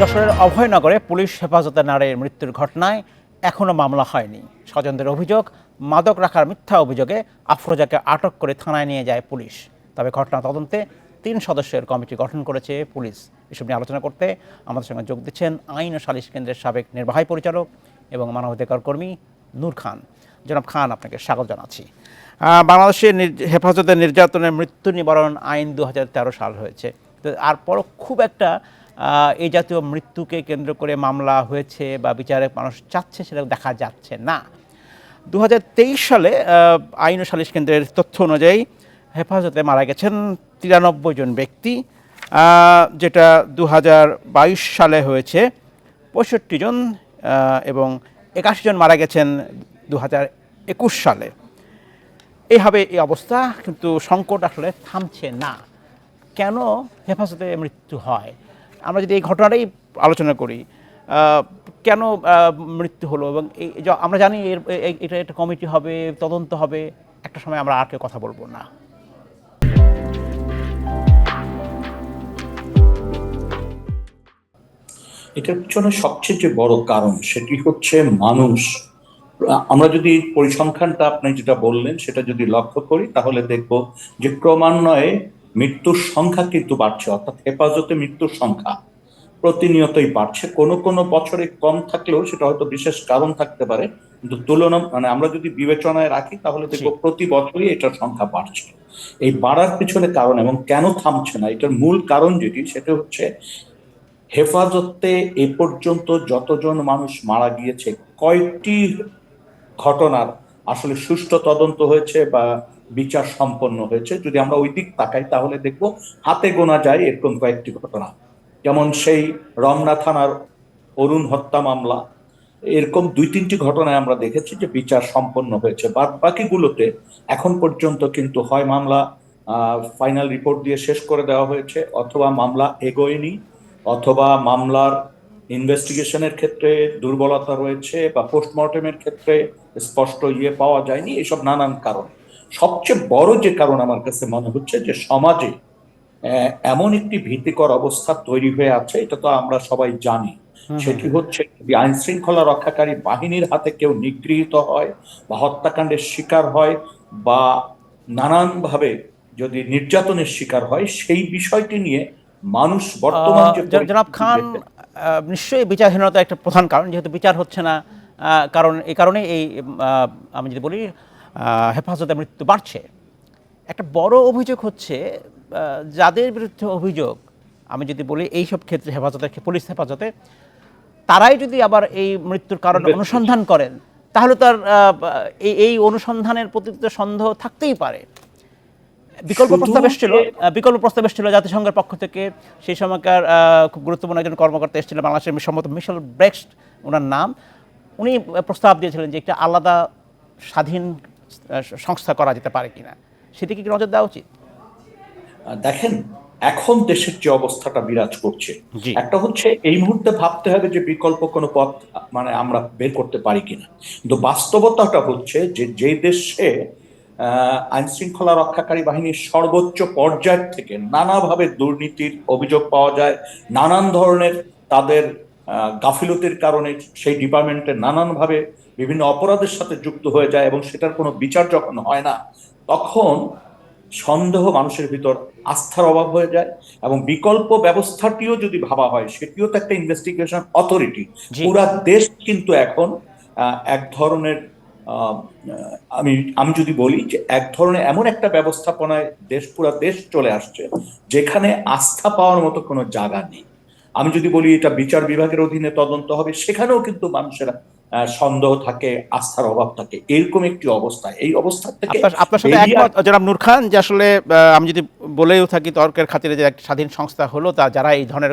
যশোরের অভয়নগরে পুলিশ হেফাজতে নারীর মৃত্যুর ঘটনায় এখনও মামলা হয়নি। স্বজনদের অভিযোগ, মাদক রাখার মিথ্যা অভিযোগে আফরোজাকে আটক করে থানায় নিয়ে যায় পুলিশ। তবে ঘটনা তদন্তে তিন সদস্যের কমিটি গঠন করেছে পুলিশ। এসব নিয়ে আলোচনা করতে আমাদের সঙ্গে যোগ দিচ্ছেন আইন ও সালিশ কেন্দ্রের সাবেক নির্বাহী পরিচালক এবং মানবাধিকার কর্মী নূর খান। জনাব খান, আপনাকে স্বাগত জানাচ্ছি। বাংলাদেশের হেফাজতে নির্যাতনের মৃত্যু নিবারণ আইন দু হাজার তেরো সাল হয়েছে। আর পরও খুব একটা এই জাতীয় মৃত্যুকে কেন্দ্র করে মামলা হয়েছে বা বিচারে মানুষ চাচ্ছে, সেটা দেখা যাচ্ছে না। দু হাজার তেইশ সালে আইন ও সালিশ কেন্দ্রের তথ্য অনুযায়ী হেফাজতে মারা গেছেন তিরানব্বই জন ব্যক্তি। যেটা দু হাজার বাইশ সালে হয়েছে, পঁয়ষট্টি জন এবং একাশি জন মারা গেছেন দু সালে। এইভাবে এই অবস্থা, কিন্তু সংকট আসলে থামছে না। কেন হেফাজতে মৃত্যু হয়? আমরা যদি এই ঘটনাটাই আলোচনা করি কেন মৃত্যু হলো এবং এই আমরা জানি এর এটা একটা কমিটি হবে, তদন্ত হবে, একটা সময় আমরা আর কেউ কথা বলব না। এটার পিছনে সবচেয়ে যে বড় কারণ সেটি হচ্ছে মানুষ। আমরা যদি পরিসংখ্যানটা আপনি যেটা বললেন সেটা যদি লক্ষ্য করি, তাহলে দেখব যে ক্রমান্বয়ে মৃত্যুর সংখ্যা কিন্তু বাড়ছে অর্থাৎ হেফাজতে মৃত্যুর সংখ্যা প্রতিনিয়তই বাড়ছে। কোনো কোনো বছরে কম থাকলেও সেটা হয়তো বিশেষ কারণ থাকতে পারে কিন্তু তুলনা মানে আমরা যদি বিবেচনায় রাখি তাহলে দেখব প্রতি বছরই এটার সংখ্যা বাড়ছে। এই বাড়ার পিছনে কারণ এবং কেন থামছে না এটার মূল কারণ যেটি সেটা হচ্ছে হেফাজতে এ পর্যন্ত যতজন মানুষ মারা গিয়েছে কয়টি ঘটনার আসলে সুষ্ঠু তদন্ত হয়েছে বা বিচার সম্পন্ন হয়েছে। যদি আমরা ওই দিক তাকাই, তাহলে দেখব হাতে গোনা যায় এরকম কয়েকটি ঘটনা। যেমন সেই রমনা থানার অরুণ হত্যা মামলা। এরকম দুই, তিনটি ঘটনায় আমরা দেখেছি যে বিচার সম্পন্ন হয়েছে। বাদ বাকিগুলোতে এখন পর্যন্ত কিন্তু হয় মামলা ফাইনাল রিপোর্ট দিয়ে শেষ করে দেওয়া হয়েছে। অথবা মামলা এগোয়নি, অথবা মামলার ইনভেস্টিগেশনের ক্ষেত্রে দুর্বলতা রয়েছে বা পোস্টমর্টেমের ক্ষেত্রে স্পষ্ট ইয়ে পাওয়া যায়নি। এসব নানান কারণ। সবচেয়ে বড় যে কারণ আমার কাছে মনে হচ্ছে যে সমাজে এমন একটি ভীতিকর অবস্থা তৈরি হয়ে আছে এটা তো আমরা সবাই জানি। সেটি হচ্ছে যদি আইন শৃঙ্খলা রক্ষাকারী বাহিনীর হাতে কেউ নিগৃহীত হয় বা হত্যাকাণ্ডের শিকার হয় বা নানানভাবে যদি নির্যাতনের শিকার হয় সেই বিষয়টি নিয়ে মানুষ বর্তমান জনাব খান নিশ্চয়ই বিচারহীনতা একটা প্রধান কারণ যেহেতু বিচার হচ্ছে না আহ, কারণ এই কারণে এই আমি যদি বলি হেফাজতে মৃত্যু বাড়ছে। একটা বড় অভিযোগ হচ্ছে যাদের বিরুদ্ধে অভিযোগ আমি যদি বলি এই সব ক্ষেত্রে হেফাজতে পুলিশ হেফাজতে তারাই যদি আবার এই মৃত্যুর কারণ অনুসন্ধান করেন তাহলে তার এই এই অনুসন্ধানের প্রতি সন্দেহ থাকতেই পারে। বিকল্প প্রস্তাব এসেছিল বিকল্প প্রস্তাব এসেছিল জাতিসংঘের পক্ষ থেকে সেই সময়কার খুব গুরুত্বপূর্ণ একজন কর্মকর্তা এসেছিলেন বাংলাদেশের সম্মত মিশেল ব্রেক্সট ওনার নাম। উনি প্রস্তাব দিয়েছিলেন যে একটা আলাদা স্বাধীন সংস্থা করা যেতে পারে কিনা সেদিকে কি নজর দেওয়া উচিত? দেখেন এখন দেশের যে অবস্থাটা বিরাজ করছে একটা হচ্ছে এই মুহূর্তে ভাবতে হবে যে বিকল্প কোনো পথ মানে আমরা বের করতে পারি কিনা। কিন্তু বাস্তবতাটা হচ্ছে যে যে দেশে আইন শৃঙ্খলা রক্ষাকারী বাহিনীর সর্বোচ্চ পর্যায় থেকে নানাভাবে দুর্নীতির অভিযোগ পাওয়া যায় নানান ধরনের তাদের গাফিলতির কারণে সেই ডিপার্টমেন্টে নানানভাবে বিভিন্ন অপরাধের সাথে যুক্ত হয়ে যায় এবং সেটার কোনো বিচার যখন হয় না তখন সন্দেহ মানুষের ভিতর আস্থার অভাব হয়ে যায় এবং বিকল্প ব্যবস্থাটিও যদি ভাবা হয় সেটিও তো একটা ইনভেস্টিগেশন অথরিটি পুরা দেশ কিন্তু এখন এক ধরনের আমি আমি যদি বলি যে এক ধরনের এমন একটা ব্যবস্থাপনায় দেশ পুরা দেশ চলে আসছে যেখানে আস্থা পাওয়ার মতো কোনো জায়গা নেই। আমি যদি বলি এটা বিচার বিভাগের অধীনে তদন্ত হবে সেখানেও কিন্তু মানুষের সন্দেহ থাকে আস্থার অভাব থাকে। এরকম একটি অবস্থা। এই অবস্থা থেকে আপনার সাথে একমত জনাব নূর খান যে আসলে আমি যদি বলেও থাকি তর্কের খাতিরে যে একটা স্বাধীন সংস্থা হলো তা যারা এই ধরনের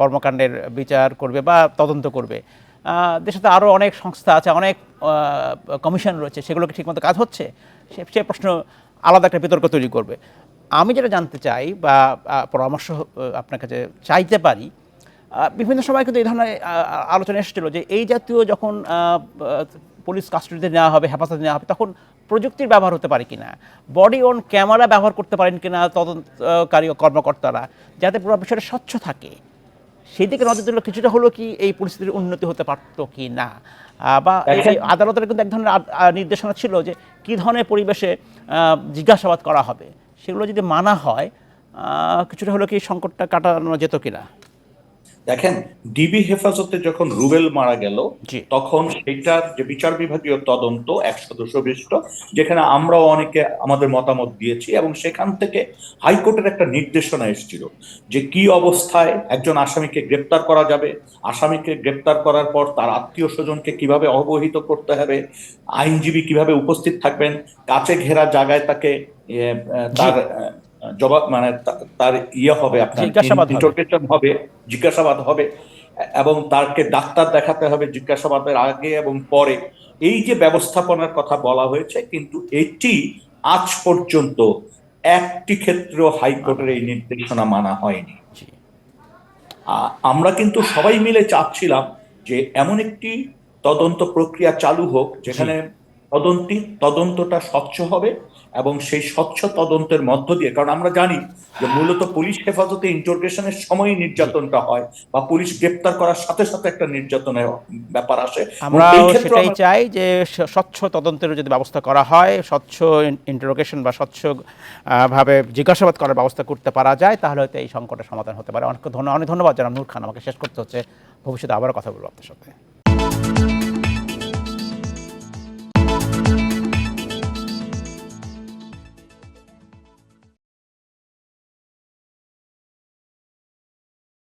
কর্মকাণ্ডের বিচার করবে বা তদন্ত করবে আহ, দেশে তো আরও অনেক সংস্থা আছে অনেক কমিশন রয়েছে সেগুলোকে ঠিকমতো কাজ হচ্ছে? সে সে প্রশ্ন আলাদা একটা বিতর্ক তৈরি করবে। আমি যেটা জানতে চাই বা পরামর্শ আপনার কাছে চাইতে পারি বিভিন্ন সময় কিন্তু এই ধরনের আলোচনা এসেছিল যে এই জাতীয় যখন পুলিশ কাস্টডিতে নেওয়া হবে হেফাজতে নেওয়া হবে তখন প্রযুক্তির ব্যবহার হতে পারে কিনা? বডি অন ক্যামেরা ব্যবহার করতে পারেন কিনা তদন্তকারী কর্মকর্তারা যাতে পুরো বিষয়টা স্বচ্ছ থাকে? সেই দিকে নজর দিলে কিছুটা হলো কি এই পরিস্থিতির উন্নতি হতে পারতো কি না বা আদালতের কিন্তু এক ধরনের নির্দেশনা ছিল যে কি ধরনের পরিবেশে জিজ্ঞাসাবাদ করা হবে। সেগুলো যদি মানা হয় কিছুটা হলো কি সংকটটা কাটানো যেত কিনা দেখেন ডিবি হেফাজতে যখন রুবেল মারা গেল। তখন সেটার যে বিচার বিভাগীয় তদন্ত এক সদস্য বিশিষ্ট যেখানে আমরাও অনেকে আমাদের মতামত দিয়েছি এবং সেখান থেকে হাইকোর্টের একটা নির্দেশনা এসেছিল যে কি অবস্থায় একজন আসামিকে গ্রেপ্তার করা যাবে আসামিকে গ্রেপ্তার করার পর তার আত্মীয় স্বজনকে কীভাবে অবহিত করতে হবে আইনজীবী কীভাবে উপস্থিত থাকবেন কাছে ঘেরা জায়গায় তাকে তার জবাব মানে তার ইয়ে হবে আপনার জিজ্ঞাসাবাদ হবে। জিজ্ঞাসাবাদ হবে এবং তাকে ডাক্তার দেখাতে হবে জিজ্ঞাসাবাদের আগে এবং পরে। এই যে ব্যবস্থাপনার কথা বলা হয়েছে কিন্তু এটি আজ পর্যন্ত একটি ক্ষেত্র হাইকোর্টের এই নির্দেশনা মানা হয়নি। আমরা কিন্তু সবাই মিলে চাচ্ছিলাম যে এমন একটি তদন্ত প্রক্রিয়া চালু হোক যেখানে তদন্তি তদন্তটা স্বচ্ছ হবে এবং সেই স্বচ্ছ তদন্তের মধ্য দিয়ে কারণ আমরা জানি যে মূলত পুলিশ হেফাজতে ইন্টারোগেশনের সময়ই নির্যাতনটা হয় বা পুলিশ গ্রেপ্তার করার সাথে সাথে একটা নির্যাতনের ব্যাপার আসে। আমরা সেটাই চাই যে স্বচ্ছ তদন্তের যদি ব্যবস্থা করা হয় স্বচ্ছ ইন্টারোগেশন বা স্বচ্ছ ভাবে জিজ্ঞাসাবাদ করার ব্যবস্থা করতে পারা যায় তাহলে হয়তো এই সংকটের সমাধান হতে পারে। অনেক ধন্য অনেক ধন্যবাদ জানাম নূর খান আমাকে শেষ করতে হচ্ছে। ভবিষ্যতে আবারও কথা বলব আপনার সাথে।